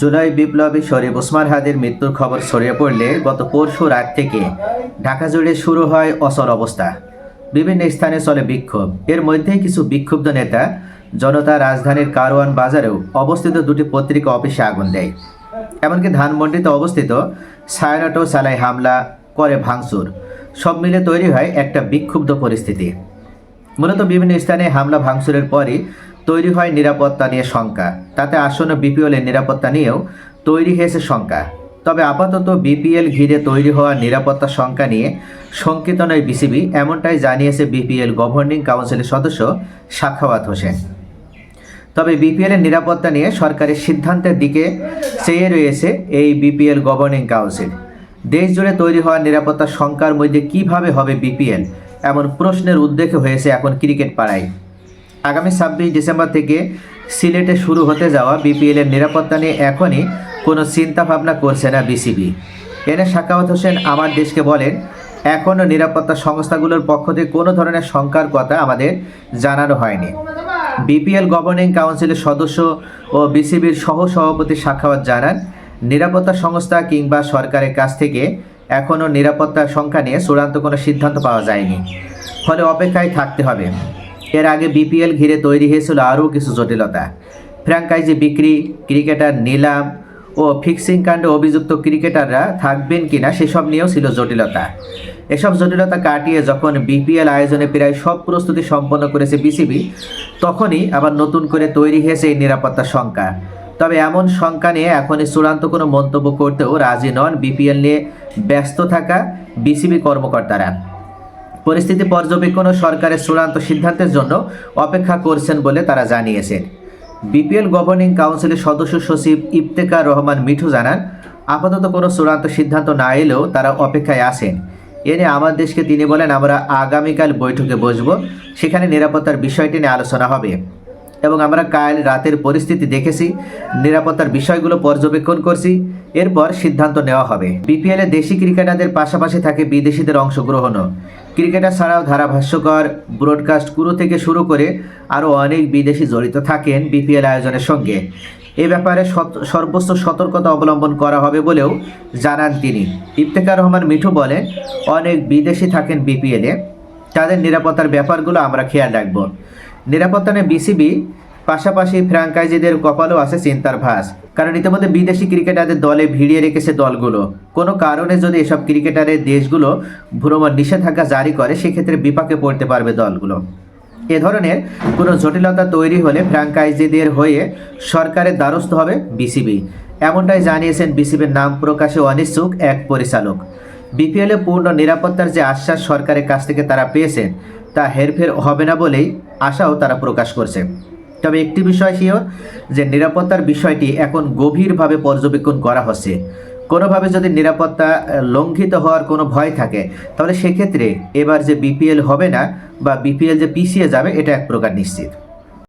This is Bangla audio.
জুলাই বিপ্লবী শরীফ ওসমান হাদির মৃত্যুর খবর ছড়িয়ে পড়লে গত পরশু রাত থেকে ঢাকা জুড়ে শুরু হয় অচল অবস্থা। বিভিন্ন স্থানে চলে বিক্ষোভ। এর মধ্যেই কিছু বিক্ষুব্ধ নেতা জনতা রাজধানীর কারওয়ান বাজারেও অবস্থিত দুটি পত্রিকা অফিসে আগুন দেয়। এমনকি ধানমন্ডিতে অবস্থিত সায়নাটো চালায় হামলা করে ভাঙচুর। সব মিলে তৈরি হয় একটা বিক্ষুব্ধ পরিস্থিতি। মূলত বিভিন্ন স্থানে হামলা ভাঙচুরের পরই তৈরি হয় নিরাপত্তা নিয়ে শঙ্কা। তাতে আসন্ন বিপিএল এর নিরাপত্তা নিয়েও তৈরি হয়েছে শঙ্কা। তবে আপাতত বিপিএল ঘিরে তৈরি হওয়া নিরাপত্তা শঙ্কা নিয়ে শঙ্কিত নয় বিসিবি, এমনটাই জানিয়েছে বিপিএল গভর্নিং কাউন্সিলের সদস্য সাখাওয়াত হোসেন। তবে বিপিএল এর নিরাপত্তা নিয়ে সরকারের সিদ্ধান্তের দিকে চেয়ে রয়েছে এই বিপিএল গভর্নিং কাউন্সিল। দেশ জুড়ে তৈরি হওয়া নিরাপত্তা শঙ্কার মধ্যে কীভাবে হবে বিপিএল, এমন প্রশ্নের উদ্বেগ হয়েছে এখন ক্রিকেট পাড়ায়। আগামী ছাব্বিশ ডিসেম্বর থেকে সিলেটে শুরু হতে যাওয়া বিপিএল এর নিরাপত্তা নিয়ে এখনই কোনো চিন্তা ভাবনা করছে না বিসিবি। এনে সাকাওয়াত হোসেন আমার দেশকে বলেন, এখনও নিরাপত্তা সংস্থাগুলোর পক্ষ থেকে কোনো ধরনের শঙ্কার কথা আমাদের জানানো হয়নি। বিপিএল গভর্নিং কাউন্সিলের সদস্য ও বিসিবির সহ সভাপতি সাক্ষাৎ জানান, নিরাপত্তা সংস্থা কিংবা সরকারের কাছ থেকে এখনও নিরাপত্তার সংখ্যা নিয়ে চূড়ান্ত কোনো সিদ্ধান্ত পাওয়া যায়নি। ফলে অপেক্ষায় থাকতে হবে। এর আগে বিপিএল ঘিরে তৈরি হয়েছিল আরও কিছু জটিলতা। ফ্র্যাঙ্কাইজি বিক্রি, ক্রিকেটার নিলাম ও ফিক্সিং কাণ্ডে অভিযুক্ত ক্রিকেটাররা থাকবেন কিনা সেসব নিয়েও ছিল জটিলতা। এসব জটিলতা কাটিয়ে যখন বিপিএল আয়োজনে প্রায় সব প্রস্তুতি সম্পন্ন করেছে বিসিবি, তখনই আবার নতুন করে তৈরি হয়েছে এই নিরাপত্তার শঙ্কা। তবে এমন শঙ্কা নিয়ে এখনই চূড়ান্ত কোনো মন্তব্য করতেও রাজি নন বিপিএল নিয়ে ব্যস্ত থাকা বিসিবি কর্মকর্তারা। পরিস্থিতি পর্যবেক্ষণ ও সরকারের চূড়ান্ত সিদ্ধান্তের জন্য অপেক্ষা করছেন বলে তারা জানিয়েছেন। বিপিএল গভর্নিং কাউন্সিলের সদস্য সচিব ইফতেকার রহমান মিঠু জানান, আপাতত কোনো চূড়ান্ত সিদ্ধান্ত না এলেও তারা অপেক্ষায় আছেন। এ নিয়ে আমার দেশকে তিনি বলেন, আমরা আগামীকাল বৈঠকে বসব, সেখানে নিরাপত্তার বিষয়টি নিয়ে আলোচনা হবে। এবং আমরা কাল রাতের পরিস্থিতি দেখেছি, নিরাপত্তার বিষয়গুলো পর্যবেক্ষণ করছি, এরপর সিদ্ধান্ত নেওয়া হবে। বিপিএলে দেশি ক্রিকেটারদের পাশাপাশি থাকে বিদেশিদের অংশগ্রহণও। ক্রিকেটার ছাড়াও ধারাভাষ্যকর, ব্রডকাস্ট কুরু থেকে শুরু করে আরও অনেক বিদেশি জড়িত থাকেন বিপিএল আয়োজনের সঙ্গে। এ ব্যাপারে সর্বোচ্চ সতর্কতা অবলম্বন করা হবে বলেও জানান তিনি। ইফতেখার রহমান মিঠু বলেন, অনেক বিদেশি থাকেন বিপিএলে। তাদের নিরাপত্তার ব্যাপারগুলো আমরা খেয়াল রাখব। নিরাপত্তা নিয়ে বিসিবি, পাশাপাশি ফ্র্যাঙ্কাইজিদের কপালও আছে চিন্তার ভাস কারণ ইতিমধ্যে বিদেশি ক্রিকেটারদের দলে ভিড়িয়ে রেখেছে দলগুলো। কোনো কারণে যদি এসব ক্রিকেটারের দেশগুলো ভ্রমণ নিষেধাজ্ঞা জারি করে, সেক্ষেত্রে বিপাকে পড়তে পারবে দলগুলো। এ ধরনের কোনো জটিলতা তৈরি হলে ফ্র্যাঙ্কাইজিদের হয়ে সরকারের দ্বারস্থ হবে বিসিবি। এমনটাই জানিয়েছেন বিসিবির নাম প্রকাশে অনিচ্ছুক এক পরিচালক। বিপিএলে পূর্ণ নিরাপত্তার যে আশ্বাস সরকারের কাছ থেকে তারা পেয়েছেন, তা হেরফের হবে না বলেই আশাও তারা প্রকাশ করছে। তবে একটি বিষয় শিওর, যে নিরাপত্তার বিষয়টি এখন গভীরভাবে পর্যবেক্ষণ করা হচ্ছে। কোনোভাবে যদি নিরাপত্তা লঙ্ঘিত হওয়ার কোনো ভয় থাকে, তাহলে সেক্ষেত্রে এবার যে বিপিএল হবে না বা বিপিএল যে পিছিয়ে যাবে, এটা এক প্রকার নিশ্চিত।